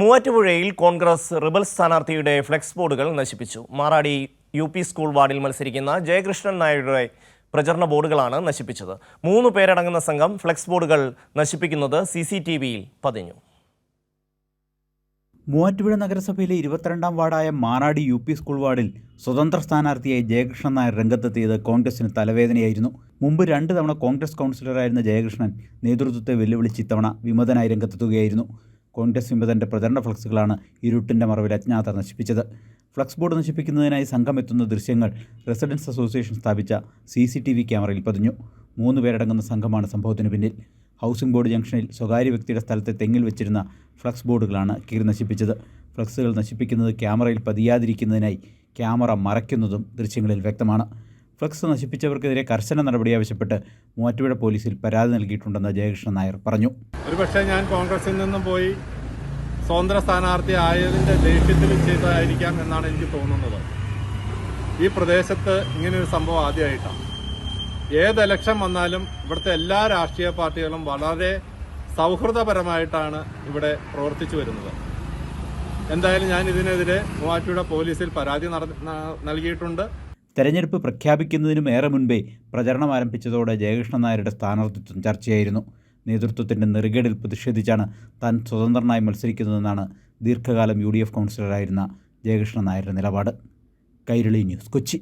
മൂവാറ്റുപുഴയിൽ കോൺഗ്രസ് റിബൽ സ്ഥാനാർത്ഥിയുടെ ഫ്ലെക്സ് ബോർഡുകൾ നശിപ്പിച്ചു. മാറാടി യു പി സ്കൂൾ വാർഡിൽ മത്സരിക്കുന്ന ജയകൃഷ്ണൻ നായരുടെ പ്രചരണ ബോർഡുകളാണ് നശിപ്പിച്ചത്. മൂന്ന് പേരടങ്ങുന്ന സംഘം ഫ്ലെക്സ് ബോർഡുകൾ നശിപ്പിക്കുന്നത് സി സി ടി വിയിൽ പതിഞ്ഞു. മൂവാറ്റുപുഴ നഗരസഭയിലെ ഇരുപത്തിരണ്ടാം വാർഡായ മാറാടി യു പി സ്കൂൾ വാർഡിൽ സ്വതന്ത്ര സ്ഥാനാർത്ഥിയായി ജയകൃഷ്ണൻ നായർ രംഗത്തെത്തിയത് കോൺഗ്രസിന് തലവേദനയായിരുന്നു. മുമ്പ് രണ്ട് തവണ കോൺഗ്രസ് കൗൺസിലറായിരുന്ന ജയകൃഷ്ണൻ നേതൃത്വത്തെ വെല്ലുവിളിച്ച് ഇത്തവണ വിമതനായി രംഗത്തെത്തുകയായിരുന്നു. കോൺഗ്രസ് വിമതന്റെ പ്രചരണ ഫ്ലക്സുകളാണ് ഇരുട്ടിന്റെ മറവിൽ അജ്ഞാതർ നശിപ്പിച്ചത്. ഫ്ലക്സ് ബോർഡ് നശിപ്പിക്കുന്നതിനായി സംഘം എത്തുന്ന ദൃശ്യങ്ങൾ റെസിഡൻസ് അസോസിയേഷൻ സ്ഥാപിച്ച സി സി ടി വി ക്യാമറയിൽ പതിഞ്ഞു. മൂന്ന് പേരടങ്ങുന്ന സംഘമാണ് സംഭവത്തിന് പിന്നിൽ. ഹൗസിംഗ് ബോർഡ് ജംഗ്ഷനിൽ സ്വകാര്യ വ്യക്തിയുടെ സ്ഥലത്തെ തെങ്ങിൽ വെച്ചിരുന്ന ഫ്ലക്സ് ബോർഡുകളാണ് കീറി നശിപ്പിച്ചത്. ഫ്ലക്സുകൾ നശിപ്പിക്കുന്നത് ക്യാമറയിൽ പതിയാതിരിക്കുന്നതിനായി ക്യാമറ മറയ്ക്കുന്നതും ദൃശ്യങ്ങളിൽ വ്യക്തമാണ്. ഫ്ലക്സ് നശിപ്പിച്ചവർക്കെതിരെ കർശന നടപടി ആവശ്യപ്പെട്ട് മൂവാറ്റുപുഴ പോലീസിൽ പരാതി നൽകിയിട്ടുണ്ടെന്ന് ജയകൃഷ്ണൻ നായർ പറഞ്ഞു. ഒരുപക്ഷെ ഞാൻ കോൺഗ്രസിൽ നിന്നും പോയി സ്വതന്ത്ര സ്ഥാനാർത്ഥി ആയതിന്റെ ദേഷ്യത്തിൽ ചെയ്തതായിരിക്കാം എന്നാണ് എനിക്ക് തോന്നുന്നത്. ഈ പ്രദേശത്ത് ഇങ്ങനൊരു സംഭവം ആദ്യമായിട്ടാണ്. ഏത് ഇലക്ഷൻ വന്നാലും ഇവിടുത്തെ എല്ലാ രാഷ്ട്രീയ പാർട്ടികളും വളരെ സൗഹൃദപരമായിട്ടാണ് ഇവിടെ പ്രവർത്തിച്ചു വരുന്നത്. എന്തായാലും ഞാൻ ഇതിനെതിരെ മൂവാറ്റുപുഴ പോലീസിൽ പരാതി നൽകിയിട്ടുണ്ട്. തെരഞ്ഞെടുപ്പ് പ്രഖ്യാപിക്കുന്നതിനും ഏറെ മുൻപേ പ്രചരണം ആരംഭിച്ചതോടെ ജയകൃഷ്ണൻ നായരുടെ സ്ഥാനാർത്ഥിത്വം ചർച്ചയായിരുന്നു. നേതൃത്വത്തിന്റെ നെറുകേടിൽ പ്രതിഷേധിച്ചാണ് താൻ സ്വതന്ത്രനായി മത്സരിക്കുന്നതെന്നാണ് ദീർഘകാലം യു ഡി എഫ് കൗൺസിലറായിരുന്ന ജയകൃഷ്ണൻ നായരുടെ നിലപാട്. കൈരളി ന്യൂസ് കൊച്ചി.